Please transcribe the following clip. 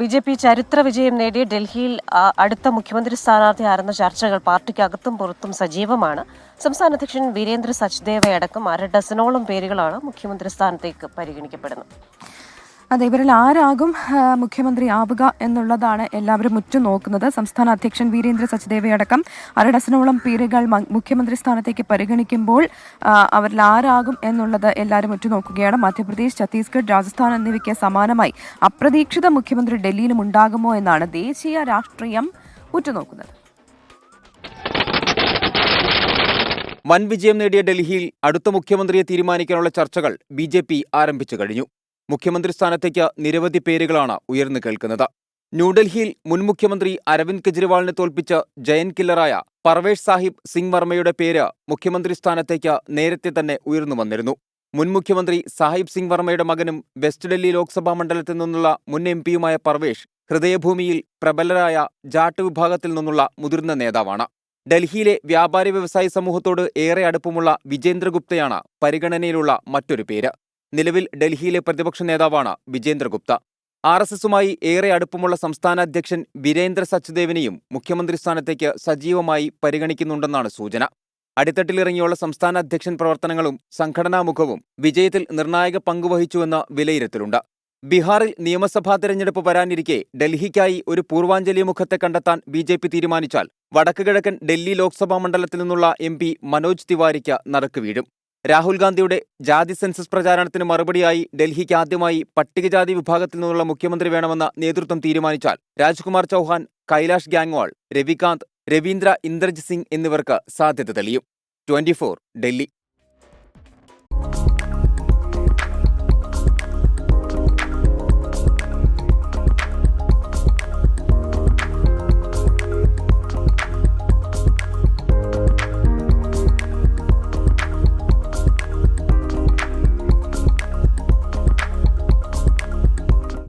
B J P ചരിത്ര വിജയം നേടി ഡൽഹിയിൽ അടുത്ത മുഖ്യമന്ത്രി സ്ഥാനാർത്ഥി ആരെന്ന ചർച്ചകൾ പാർട്ടിക്കകത്തും പുറത്തും സജീവമാണ്. സംസ്ഥാന അധ്യക്ഷൻ വീരേന്ദ്ര സച്ദേവയടക്കം അര ഡസനോളം പേരുകളാണ് മുഖ്യമന്ത്രി സ്ഥാനത്തേക്ക് പരിഗണിക്കപ്പെടുന്നത്. അതെ ഇവരിൽ ആരാകും മുഖ്യമന്ത്രി ആവുക എന്നുള്ളതാണ് എല്ലാവരും ഉറ്റുനോക്കുന്നത്. സംസ്ഥാന അധ്യക്ഷൻ വീരേന്ദ്ര സച്ചദേവയടക്കം അര ഡസനോളം പേരുകൾ മുഖ്യമന്ത്രി സ്ഥാനത്തേക്ക് പരിഗണിക്കുമ്പോൾ അവരിൽ ആരാകും എന്നുള്ളത് എല്ലാവരും ഉറ്റുനോക്കുകയാണ്. മധ്യപ്രദേശ് ഛത്തീസ്ഗഡ് രാജസ്ഥാൻ എന്നിവയ്ക്ക് സമാനമായി അപ്രതീക്ഷിത മുഖ്യമന്ത്രി ഡൽഹിയിലും ഉണ്ടാകുമോ എന്നാണ് ദേശീയ രാഷ്ട്രീയം ഉറ്റുനോക്കുന്നത്. വൻ വിജയം നേടിയ ഡൽഹിയിൽ അടുത്ത മുഖ്യമന്ത്രിയെ തീരുമാനിക്കാനുള്ള ചർച്ചകൾ ബി ആരംഭിച്ചു കഴിഞ്ഞു. മുഖ്യമന്ത്രി സ്ഥാനത്തേക്ക് നിരവധി പേരുകളാണ് ഉയർന്നു കേൾക്കുന്നത്. ന്യൂഡൽഹിയിൽ മുൻ മുഖ്യമന്ത്രി അരവിന്ദ് കെജ്രിവാളിനെ തോൽപ്പിച്ച് ജയൻ കില്ലറായ പർവേഷ് സാഹിബ് സിംഗ് വർമ്മയുടെ പേര് മുഖ്യമന്ത്രി സ്ഥാനത്തേക്ക് നേരത്തെ തന്നെ ഉയർന്നു വന്നിരുന്നു. മുൻ മുഖ്യമന്ത്രി സാഹിബ് സിംഗ് വർമ്മയുടെ മകനും വെസ്റ്റ് ഡൽഹി ലോക്സഭാ മണ്ഡലത്തിൽ നിന്നുള്ള മുൻ എം പിയുമായ പർവേഷ് ഹൃദയഭൂമിയിൽ പ്രബലരായ ജാട്ട് വിഭാഗത്തിൽ നിന്നുള്ള മുതിർന്ന നേതാവാണ്. ഡൽഹിയിലെ വ്യാപാരി വ്യവസായി സമൂഹത്തോട് ഏറെ അടുപ്പമുള്ള വിജേന്ദ്രഗുപ്തയാണ് പരിഗണനയിലുള്ള മറ്റൊരു പേര്. നിലവിൽ ഡൽഹിയിലെ പ്രതിപക്ഷ നേതാവാണ് വിജേന്ദ്രഗുപ്ത ആർ എസ് എസുമായി ഏറെ അടുപ്പമുള്ള സംസ്ഥാന അധ്യക്ഷൻ വീരേന്ദ്ര സച്ദേവിനെയും മുഖ്യമന്ത്രി സ്ഥാനത്തേക്ക് സജീവമായി പരിഗണിക്കുന്നുണ്ടെന്നാണ് സൂചന. അടിത്തട്ടിലിറങ്ങിയുള്ള സംസ്ഥാന അധ്യക്ഷൻ പ്രവർത്തനങ്ങളും സംഘടനാമുഖവും വിജയത്തിൽ നിർണായക പങ്കുവഹിച്ചുവെന്ന വിലയിരുത്തലുണ്ട്. ബീഹാറിൽ നിയമസഭാ തെരഞ്ഞെടുപ്പ് വരാനിരിക്കെ ഡൽഹിക്കായി ഒരു പൂർവാഞ്ജലി മുഖത്തെ കണ്ടെത്താൻ ബി ജെ പി തീരുമാനിച്ചാൽ വടക്കുകിഴക്കൻ ഡൽഹി ലോക്സഭാ മണ്ഡലത്തിൽ നിന്നുള്ള എം പി മനോജ് തിവാരിക്ക് നറുക്ക് വീഴും. രാഹുൽ ഗാന്ധിയുടെ ജാതി സെൻസസ് പ്രചാരണത്തിന് മറുപടിയായി ഡൽഹിക്ക് ആദ്യമായി പട്ടികജാതി വിഭാഗത്തിൽ നിന്നുള്ള മുഖ്യമന്ത്രി വേണമെന്ന നേതൃത്വം തീരുമാനിച്ചാൽ രാജ്കുമാർ ചൌഹാൻ കൈലാഷ് ഗാങ്വാൾ രവികാന്ത് രവീന്ദ്ര ഇന്ദ്രജിത് സിംഗ് എന്നിവർക്ക് സാധ്യത തെളിയും. ട്വന്റി ഡൽഹി.